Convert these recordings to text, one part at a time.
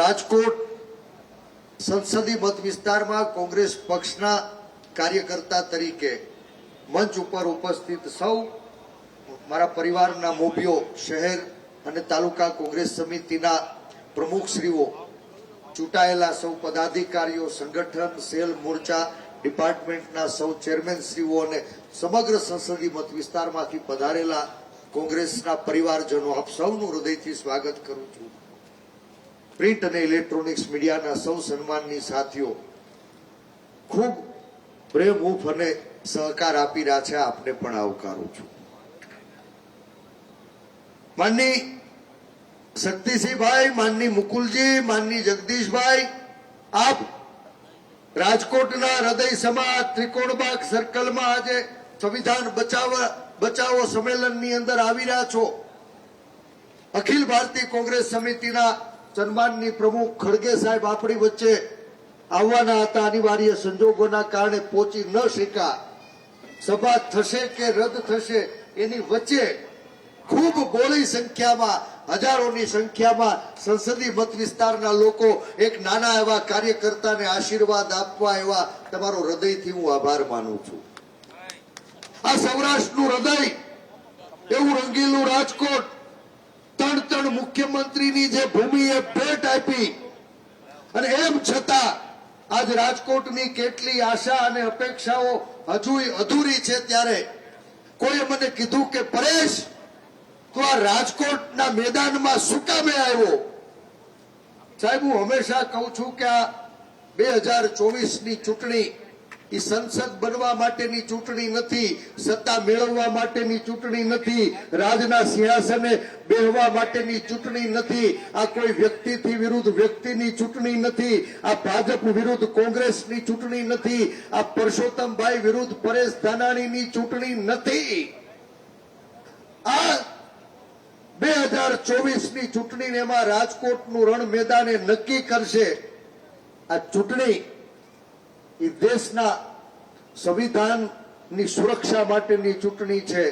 રાજકોટ સંસદીય મત વિસ્તારમાં કોંગ્રેસ પક્ષના કાર્યકર્તા તરીકે મંચ ઉપર ઉપસ્થિત સૌ, મારા પરિવારના મોભીઓ, શહેર અને તાલુકા કોંગ્રેસ સમિતિના પ્રમુખશ્રીઓ ચૂંટાયેલા સૌ પદાધિકારીઓ, સંગઠન, સેલ, મોરચા, ડિપાર્ટમેન્ટના સૌ ચેરમેનશ્રીઓ અને સમગ્ર સંસદીય મત વિસ્તારમાંથી પધારેલા કોંગ્રેસના પરિવારજનો આપ સૌનું હૃદયથી સ્વાગત કરું છું. પ્રિન્ટ અને ઇલેક્ટ્રોનિક્સ મીડિયાના સૌ સન્માનની સાથીઓ, ખૂબ પ્રેમહૂફ અને સહકાર આપી રહ્યા છે. આપને પણ આવકારું છું. માનની શક્તિસિંહભાઈ, માનની મુકુલજી, માનની જગદીશભાઈ, આપ રાજકોટના હૃદય સમાજ ત્રિકોણબાગ સર્કલમાં આજે સંવિધાન બચાવવા બચાવો સંમેલનની અંદર આવી રહ્યા છો. અખિલ ભારતીય કોંગ્રેસ સમિતિના સન્માનની પ્રમુખ ખડગે સાહેબ આપણી વચ્ચે આવવાના હતા અનિવાર્ય સંજોગોના કારણે પહોંચી ન શક્યા. સભા થશે કે રદ થશે એની વચ્ચે ખૂબ બોળી સંખ્યામાં, હજારોની સંખ્યામાં સંસદીય મત વિસ્તારના લોકો એક નાના એવા કાર્યકર્તાને આશીર્વાદ આપવા એવા તમારો હૃદયથી હું આભાર માનું છું. આ સૌરાષ્ટ્રનું હૃદય, એવું રંગીલું રાજકોટ મુખ્યમંત્રીની જે ભૂમિએ ભેટ આપી, અને એમ છતાં આજ રાજકોટની કેટલી આશા અને અપેક્ષાઓ હજુ અધૂરી છે ત્યારે કોઈ મને કીધું કે, પરેશ, તું આ રાજકોટના મેદાનમાં શું કામે આવ્યો? સાહેબ, હું હંમેશા કહું છું કે આ બે હજાર ચોવીસની ચૂંટણી એ સંસદ બનવા માટેની ચૂંટણી નથી, સત્તા મેળવવા માટેની ચૂંટણી નથી, રાજના સિંહાસને બેહવા માટેની ચૂંટણી નથી, આ કોઈ વ્યક્તિથી વિરુદ્ધ વ્યક્તિની ચૂંટણી નથી, આ ભાજપ વિરુદ્ધ કોંગ્રેસની ચૂંટણી નથી, આ પરસોત્તમભાઈ વિરુદ્ધ પરેશ ધાનાણીની ચૂંટણી નથી. આ બે હજાર ચોવીસની ચૂંટણી એમાં રાજકોટનું રણ મેદાને નક્કી કરશે. આ ચૂંટણી એ દેશના સંવિધાનની સુરક્ષા માટેની ચૂંટણી છે.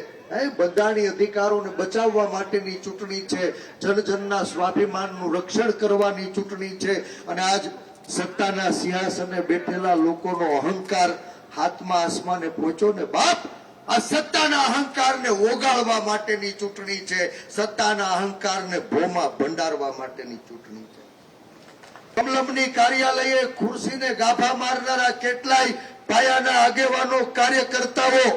બંધારણીય અધિકારોને બચાવવા માટેની ચૂંટણી છે. જનજનના સ્વાભિમાનનું રક્ષણ કરવાની ચૂંટણી છે. અને આજ સત્તાના સિંહાસને બેઠેલા લોકોનો અહંકાર હાથમાં આસમાને પહોંચ્યો ને બાપ, આ સત્તાના અહંકારને ઓગાળવા માટેની ચૂંટણી છે. સત્તાના અહંકારને ભોમાં ભંડારવા માટેની ચૂંટણી છે. કમલમની કાર્યાલયે ખુરશીને ગાભા મારનારા કેટલાય પાયાના આગેવાનો, કાર્યકર્તાઓ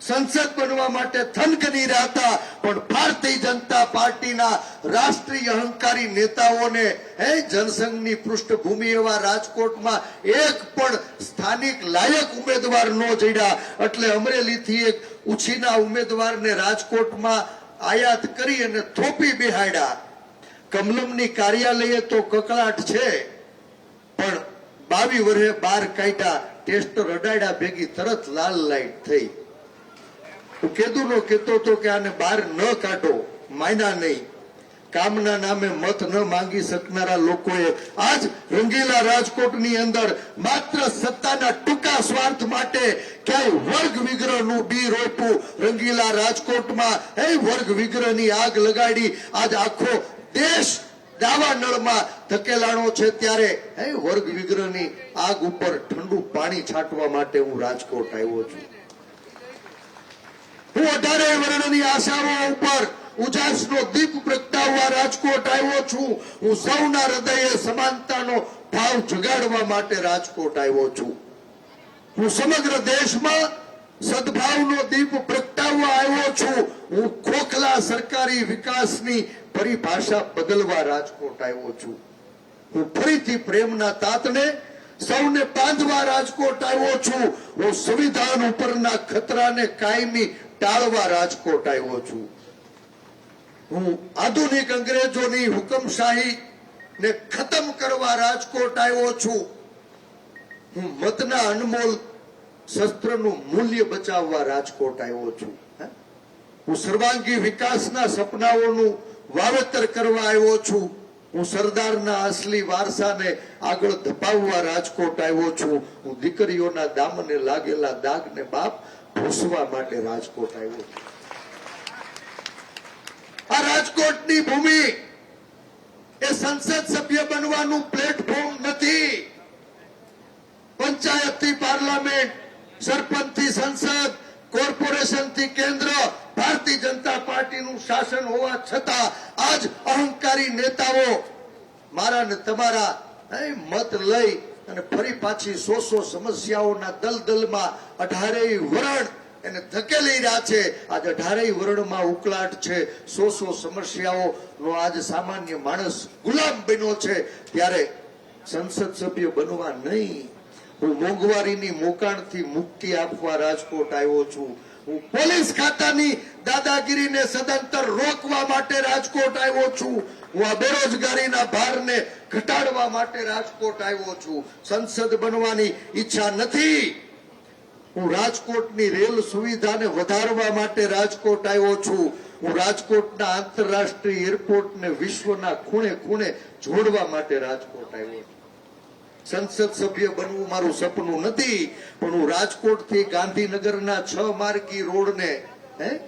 સંસદ બનવા માટે થનગની રહ્યા પણ ભારતીય જનતા પાર્ટીના રાષ્ટ્રીય અહંકારી નેતાઓને, હે, જનસંઘની પૃષ્ઠભૂમિ એવા રાજકોટમાં એક પણ સ્થાનિક લાયક ઉમેદવાર ન જડ્યા. એટલે અમરેલીથી એક ઉછીના ઉમેદવારને રાજકોટમાં આયાત કરી અને થોપી બિહાડ્યા. કમલમની કાર્યાલયે તો કકળાટ છે, પણ બાવી વર્ષે બાર કાઢ્યા, ટેસ્ટ રડાડ્યા, ભેગી તરત લાલ લાઈટ થઈ. હું કેતું નો કેતો તો કે આને બહાર ન કાઢો, માયના નહીં. કામના નામે મત ન માંગી શકનારા લોકોએ આજ રંગીલા રાજકોટની અંદર માત્ર સત્તાના ટૂંકા સ્વાર્થ માટે ક્યાંય વર્ગ વિગ્રહનું બી રોપ્યું. રંગીલા રાજકોટમાં એ વર્ગ વિગ્રહની આગ લગાડી. આજ આખો દેશ દાવા નળમાં ધકેલાણો છે ત્યારે, હે વર્ગ વિગ્રહની આગ ઉપર ઠંડુ પાણી છાંટવા માટે હું રાજકોટ આવ્યો છું. હું અઢારે વર્ણની આશાઓ ઉપર ઉજાસનો દીપ પ્રગટાવવા રાજકોટ આવ્યો છું. હું સૌના હૃદયે સમાનતાનો ભાવ જગાડવા માટે રાજકોટ આવ્યો છું. હું સમગ્ર દેશમાં સદભાવનો દીપ પ્રગટાવવા આવ્યો છું. હું ખોખલા સરકારી વિકાસની પરિભાષા બદલવા રાજકોટ આવ્યો છું. હું ફરીથી પ્રેમના તાતને સૌને બાંધવા રાજકોટ આવ્યો છું. હું સંવિધાન ઉપરના ખતરાને કાયમી ટાળવા રાજકોટ આવ્યો છું. હું આધુનિક અંગ્રેજોની હુકમશાહી ને ખતમ કરવા રાજકોટ આવ્યો છું. હું મતના અનમોલ શસ્ત્રનું મૂલ્ય બચાવવા રાજકોટ આવ્યો છું. હું સર્વાંગી વિકાસના સપનાઓનું વાવેતર કરવા આવ્યો છું. હું સરદારના અસલી વારસાને આગળ ધપાવવા રાજકોટ આવ્યો છું. હું દીકરીઓના દામને લાગેલા દાગને બાપ ભૂસવા માટે રાજકોટ આવ્યો છું. આ રાજકોટની ભૂમિ એ સંસદ સભ્ય બનવાનું પ્લેટફોર્મ નથી. પંચાયતથી પાર્લામેન્ટ સરપંચથી સંસદ કોર્પોરેશનથી કેન્દ્ર, ભારતીય જનતા પાર્ટીનું શાસન હોવા છતાં આજ અહંકારી નેતાઓ મારા ને તમારા મત લઈ અને ફરી પાછી સો સો સમસ્યાઓના દલદલમાં અઢારેય વરણ એને ધકેલી રહ્યા છે. આજ અઢારેય વરણમાં ઉકળાટ છે. સો સો સમસ્યાઓ નો આજ સામાન્ય માણસ ગુલામ બન્યો છે. ત્યારે સંસદ સભ્ય બનવા નહીં. હું મોંઘવારીની મોકાણથી મુક્તિ આપવા રાજકોટ આવ્યો છું. પોલીસ ખાતાની દાદાગીરીને સદંતર રોકવા માટે રાજકોટ આવ્યો છું. હું આ બેરોજગારીના ભારને ઘટાડવા માટે રાજકોટ આવ્યો છું. સંસદ બનવાની ઈચ્છા નથી. હું રાજકોટની રેલ સુવિધાને વધારવા માટે રાજકોટ આવ્યો છું. હું રાજકોટના આંતરરાષ્ટ્રીય એરપોર્ટને વિશ્વના ખૂણે ખૂણે જોડવા માટે રાજકોટ આવ્યો છું. સંસદ સભ્ય બનવું મારું સપનું નથી, પણ હું રાજકોટથી ગાંધીનગરના છ માર્ગી રોડને, હે?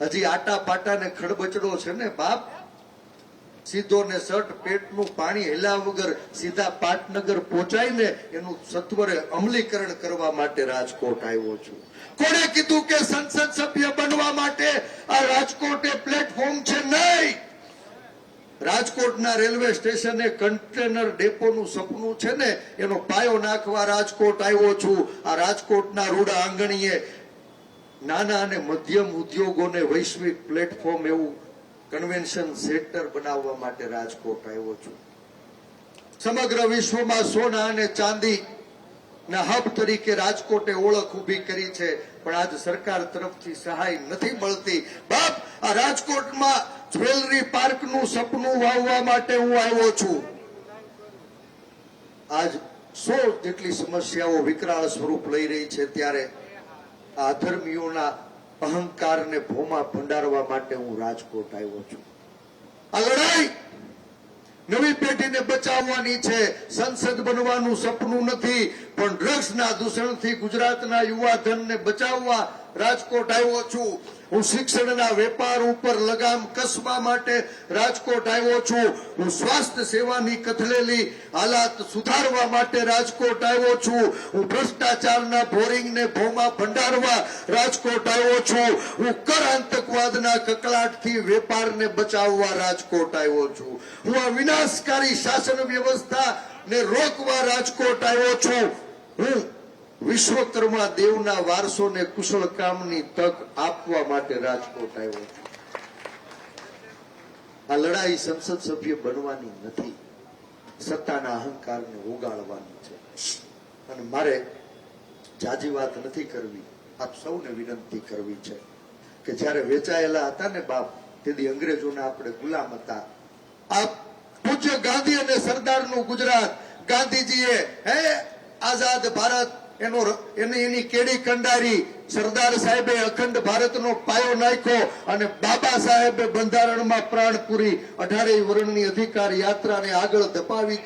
હજી આટા પાટા ને ખડબચડો છે ને બાપ? સીધો ને સટ પેટનું પાણી હેલા વગર સીધા પાટનગર પહોંચાઈને એનું સત્વરે અમલીકરણ કરવા માટે રાજકોટ આવ્યો છું. કોણે કીધું કે સંસદ સભ્ય બનવા માટે આ રાજકોટ એ પ્લેટફોર્મ છે નહીં? રાજકોટના રેલવે સ્ટેશને કન્ટેનર ડેપોનું સપનું છે ને, એનો પાયો નાખવા રાજકોટ આવ્યો છું. આ રાજકોટના રૂડા આંગણીએ નાના અને મધ્યમ ઉદ્યોગોને વૈશ્વિક પ્લેટફોર્મ એવું કન્વેન્શન સેન્ટર બનાવવા માટે રાજકોટ આવ્યો છું. સમગ્ર વિશ્વમાં સોના અને ચાંદી ના હબ તરીકે રાજકોટે ઓળખ ઊભી કરી છે, પણ આજ સરકાર તરફથી સહાય નથી મળતી. બાપ, આ રાજકોટમાં જ્વેલરી પાર્કનું સપનું વાવવા માટે હું આવ્યો છું. આજ સો જેટલી સમસ્યાઓ વિકરાળ સ્વરૂપ લઈ રહી છે ત્યારે આ અધર્મીઓના અહંકારને ભોમાં ભંડારવા માટે હું રાજકોટ આવ્યો છું. આ લડાઈ નવી પેઢીને બચાવવાની છે. સંસદ બનવાનું સપનું નથી પણ ડ્રગ્સના દૂષણથી ગુજરાતના યુવાધનને બચાવવા રાજકોટ આવ્યો છું. હું શિક્ષણના વેપાર ઉપર લગામ કસવા માટે રાજકોટ આવ્યો છું. હું સ્વાસ્થ્ય સેવાની કથલેલી હાલાત સુધારવા માટે રાજકોટ આવ્યો છું. હું ભ્રષ્ટાચારના બોરિંગને ભોમાં ભંડારવા રાજકોટ આવ્યો છું. હું કર આતંકવાદના કકળાટથી વેપારને બચાવવા રાજકોટ આવ્યો છું. હું આ વિનાશકારી શાસન વ્યવસ્થા ને રોકવા રાજકોટ આવ્યો છું. હું વિશ્વકર્મા દેવના વારસોને કુશળ કામની તક આપવા માટે રાજકોટ આવ્યો આ લડાઈ સંસદ સભ્ય બનવાની નથી. સત્તાના અહંકારને ઓગાળવાની છે. અને મારે જાજી વાત નથી કરવી. આપ સૌને વિનંતી કરવી છે કે જ્યારે વેચાયેલા હતા ને બાપ, તેથી અંગ્રેજોના આપણે ગુલામ હતા. આપ પૂજ્ય ગાંધી અને સરદારનું ગુજરાત. ગાંધીજીએ, હે આઝાદ ભારત એનો એની એની કેડી કંડારી સરદાર સાહેબે અખંડ ભારતનો પાયો નાખ્યો અને બાબા સાહેબે બંધારણમાં પ્રાણ પૂરી વર્ણની અધિકાર યાત્રાને આગળ ધપાવી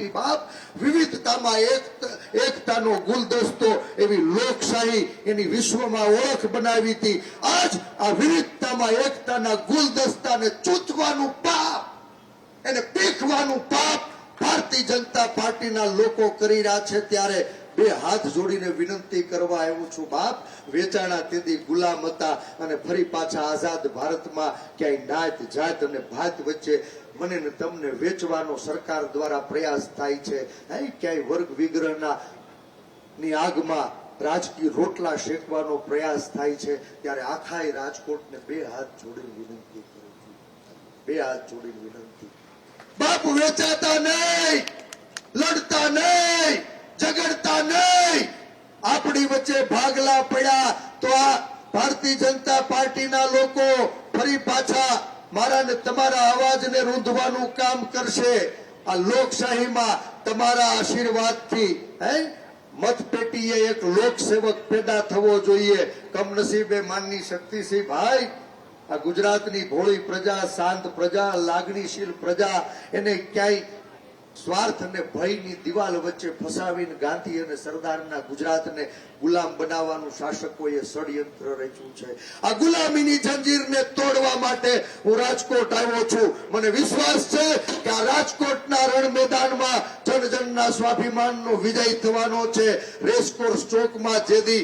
ગુલદસ્તો એવી લોકશાહી એની વિશ્વમાં ઓળખ બનાવી હતી. આજ આ વિવિધતામાં એકતાના ગુલદસ્તાને ચૂંચવાનું પાપ, એને પીખવાનું પાપ ભારતીય જનતા પાર્ટીના લોકો કરી રહ્યા છે ત્યારે બે હાથ જોડીને વિનંતી કરવા આવ્યો છું, બાપ. વેચાણા તેથી ગુલામ હતા અને ફરી પાછા આઝાદ ભારતમાં ક્યાંય નાત, જાત અને ભાત વચ્ચે મને તમને વેચવાનો સરકાર દ્વારા પ્રયાસ થાય છે. ક્યાંય વર્ગ વિગ્રહના ની આગમાં રાજકીય રોટલા શેકવાનો પ્રયાસ થાય છે, ત્યારે આખાય રાજકોટને બે હાથ જોડીને વિનંતી કરું છું. બે હાથ જોડીને વિનંતી. બાપ વેચાતા નહીં, લડતા નહીં. ઝઘડતા નહીં. આપણી વચ્ચે ભાગલા પડ્યા તો આ ભારતીય જનતા પાર્ટીના લોકો ફરી પાછા મારા ને તમારા અવાજને રૂંધવાનું કામ કરશે. આ લોકશાહીમાં તમારા આશીર્વાદથી, હે? મતપેટીએ એક લોકસેવક પેદા થવો જોઈએ. કમનસીબે માનની શક્તિસિંહ ભાઈ. આ ગુજરાતની ભોળી પ્રજા, શાંત પ્રજા, લાગણીશીલ પ્રજા, એને ક્યાંય સ્વાર્થ અને ભયની દિવાલ વચ્ચે ફસાવીને ગાંધી અને સરદારના ગુજરાતને ગુલામ બનાવવાનું શાસકોએ ષડયંત્ર રચ્યું છે. આ ગુલામીની જંજીરને તોડવા માટે હું રાજકોટ આવ્યો છું. મને વિશ્વાસ છે કે આ રાજકોટના રણ મેદાનમાં જનજનના સ્વાભિમાનનો વિજય થવાનો છે. રેસકોર્સ ચોકમાં જેદી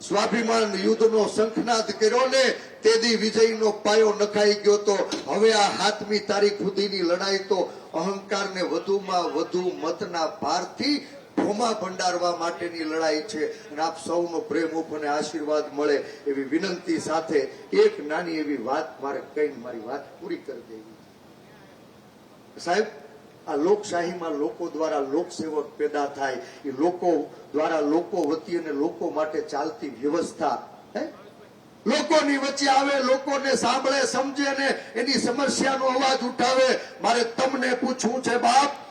સ્વાભિમાન યુદ્ધનો શંખનાદ કર્યો ને તેદી વિજયનો પાયો નખાઈ ગયો તો હવે આ હાથમી તારીખ સુધીની લડાઈ તો અહંકારને વધુમાં વધુ મતના ભારથી ભોમા ભંડારવા માટેની લડાઈ છે. અને આપ સૌનો પ્રેમ અને આશીર્વાદ મળે એવી વિનંતી સાથે એક નાની એવી વાત મારે કઈ મારી વાત પૂરી કરી દેવી. સાહેબ, આ લોકશાહીમાં લોકો દ્વારા લોકસેવક પેદા થાય. એ લોકો દ્વારા લોકો વતી અને લોકો માટે ચાલતી વ્યવસ્થા, હે? લોકોની વચ્ચે આવે, લોકોને સાંભળે, સમજે ને એની સમસ્યાનો અવાજ ઉઠાવે. મારે તમને પૂછવું છે, બાપ,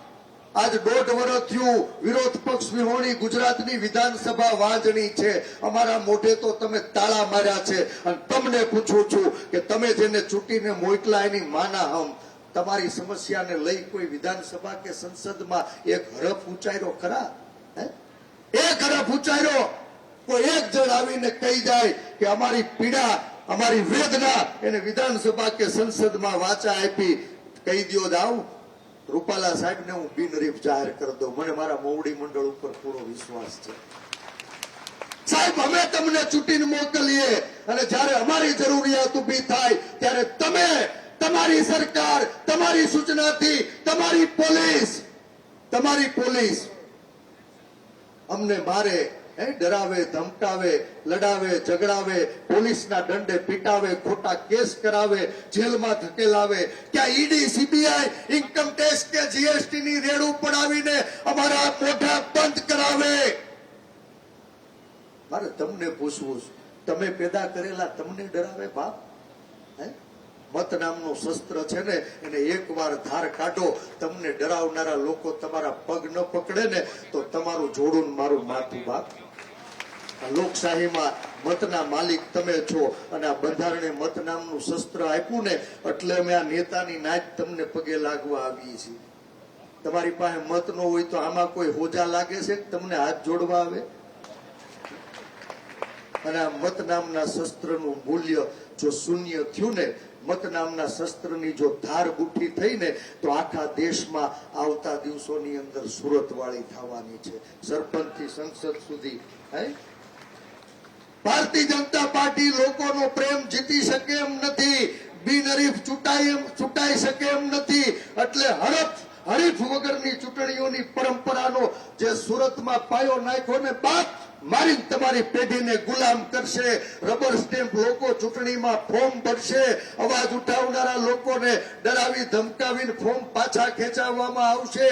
આજ દોઢ વર્ષ થયું, વિરોધ પક્ષ વિહોણી ગુજરાતની વિધાનસભા વાંચણી છે. અમારા મોઢે તો તમે તાળા માર્યા છે. અને તમને પૂછું છું કે તમે જેને ચૂંટીને મોકલા એની માના હમ. તમારી સમસ્યાને લઈ કોઈ વિધાનસભા કે સંસદમાં એક હરફ ઉંચાઈરો ખરા? હે? એક હરફ ઉંચાઈરો કોઈ એક જણ આવીને કહી જાય કે અમારી પીડા, અમારી વેદના એને વિધાનસભા કે સંસદમાં વાચા આપી કહી દો જાઉં રૂપાલા સાહેબને હું બિનરીફ જાહેર કરી દઉં. મને મારા મોવડી મંડળ ઉપર પૂરો વિશ્વાસ છે. સાહેબ, અમે તમને ચૂંટીને મોકલીએ અને જ્યારે અમારી જરૂરિયાત ઊભી થાય ત્યારે તમે તમારી સરકાર, તમારી સૂચનાથી તમારી પોલીસ તમારી પોલીસ અમને મારે ડરાવે, ધમકાવે, લડાવે, ઝઘડાવે, પોલીસના દંડે પીટાવે, ખોટા કેસ કરાવે, જેલમાં ધકેલાવે, ક્યાં ઈડી, સીબીઆઈ ઇન્કમ ટેક્સ કે જીએસટી ની રેડું પડાવીને અમારા મોઢા બંધ કરાવે? મારે તમને પૂછવું તમે પેદા કરેલા તમને ડરાવે બાપ? હે? મત નામનું શસ્ત્ર છે ને, એને એકવાર ધાર કાઢો. તમને ડરાવનારા લોકો તમારા પગ ન પકડે ને, તો તમારું જોડું મારું માથું બાપ. લોકશાહીમાં મતના માલિક તમે છો અને આ બંધારણે મત નામનું શસ્ત્ર આપ્યું ને એટલે અમે આ નેતાની નાચ તમને પગે લાગવા આવીએ છીએ. તમારી પાસે મત ન હોય તો આમાં કોઈ હોજા લાગે છે તમને હાથ જોડવા આવે? અને આ મત નામના શસ્ત્રનું મૂલ્ય જો શૂન્ય થયું ને, મત નામના શસ્ત્રની જો ધાર બુઠ્ઠી થઈ ને, તો આખા દેશમાં આવતા દિવસોની અંદર સુરતવાળી થવાની છે. સરપંચથી સંસદ સુધી, હે? ભારતીય જનતા પાર્ટી લોકોનો પ્રેમ જીતી શકે એમ નથી, બિનહરીફ ચૂંટાઈ ચૂંટાઈ શકે એમ નથી. એટલે હરફ હરીફ વગરની ચૂંટણીઓની પરંપરાનો જે સુરતમાં પાયો નાખ્યો ને બાપ મારી તમારી પેઢીને ગુલામ કરશે. રબર સ્ટેમ્પ લોકો ચૂંટણીમાં ફોર્મ ભરશે. અવાજ ઉઠાવનારા લોકોને ડરાવી ધમકાવીને ફોર્મ પાછા ખેંચાવવામાં આવશે.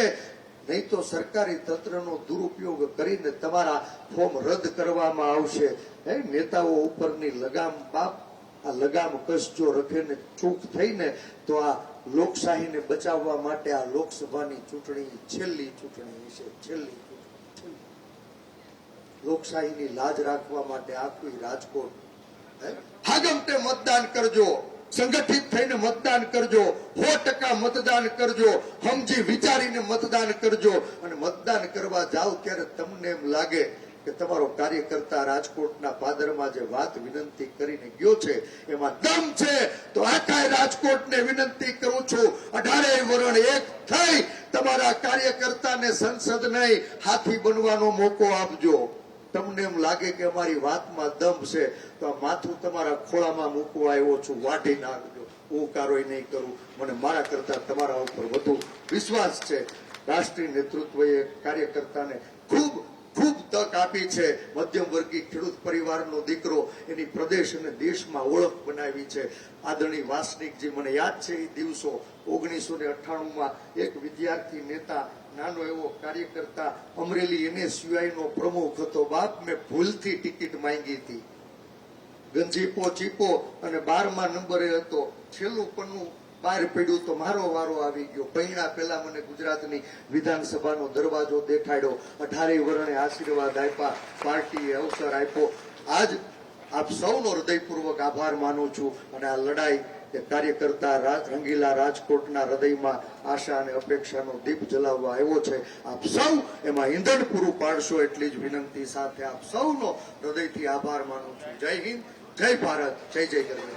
નહીં તો સરકારી તંત્રનો દુરુપયોગ કરીને તમારા ફોર્મ રદ કરવામાં આવશે હે, નેતાઓ ઉપરની લગામ બાપ, આ લગામ કસજો રખે ને ચૂક થઈને તો આ લોકશાહીને બચાવવા માટે આ લોકસભાની ચૂંટણી છેલ્લી ચૂંટણી છે છેલ્લી લોકશાહીની લાજ રાખવા માટે આખું રાજકોટ, હે? હાગમટે મતદાન કરજો સંગઠિત થઈને મતદાન કરજો. સો ટકા મતદાન કરજો. સમજી વિચારીને મતદાન કરજો. અને મતદાન કરવા જાવ ત્યારે તમને એમ લાગે કે તમારો કાર્યકર્તા રાજકોટના પાદરમાં જે વાત વિનંતી કરીને ગયો છે, એમાં દમ છે. તો આખા રાજકોટને વિનંતી કરું છું. અઢારે વરણ એક થઈ. તમારા કાર્યકર્તાને સંસદ નહીં, હાથી બનવાનો મોકો આપજો. તમને એમ લાગે કે અમારી વાતમાં દમ છે, તો આ માથું તમારા ખોળામાં મૂકવા આવ્યો છું, વાઢી નાખજો. હું કારોય નહીં કરું. મને મારા કરતા તમારા ઉપર વધુ વિશ્વાસ છે. રાષ્ટ્રીય નેતૃત્વએ કાર્યકર્તાને ખૂબ ખૂબ તક આપી છે. મધ્યમ વર્ગીય ખેડૂત પરિવારનો દીકરો એની પ્રદેશ અને દેશમાં ઓળખ બનાવી છે. આદરણીય વાસનિકજી, મને યાદ છે એ દિવસો ઓગણીસો ને અઠ્ઠાણું માં એક વિદ્યાર્થી નેતા નાનો એવો કાર્યકર્તા અમરેલી એનએસયુઆઈ પ્રમુખ હતો. બાપ મેં ભૂલથી ટિકિટ માંગી હતી. ગંજીપો, ચીપો અને બારમા નંબરે હતો. છેલ્લું પન્નું બહાર પડ્યું તો મારો વારો આવી ગયો. પૈણા પહેલા મને ગુજરાતની વિધાનસભાનો દરવાજો દેખાડ્યો. અઢારે વર્ણે આશીર્વાદ આપ્યા. પાર્ટીએ અવસર આપ્યો. આજ આપ સૌનો હૃદયપૂર્વક આભાર માનું છું અને આ લડાઈ એ કાર્યકર્તા રંગીલા રાજકોટના હૃદયમાં આશા અને અપેક્ષાનો દીપ જલાવવા આવ્યો છે. આપ સૌ એમાં ઈંધણ પૂરું પાડશો એટલી જ વિનંતી સાથે આપ સૌનો હૃદયથી આભાર માનું છું. જય હિન્દ, જય ભારત, જય જય ગરવી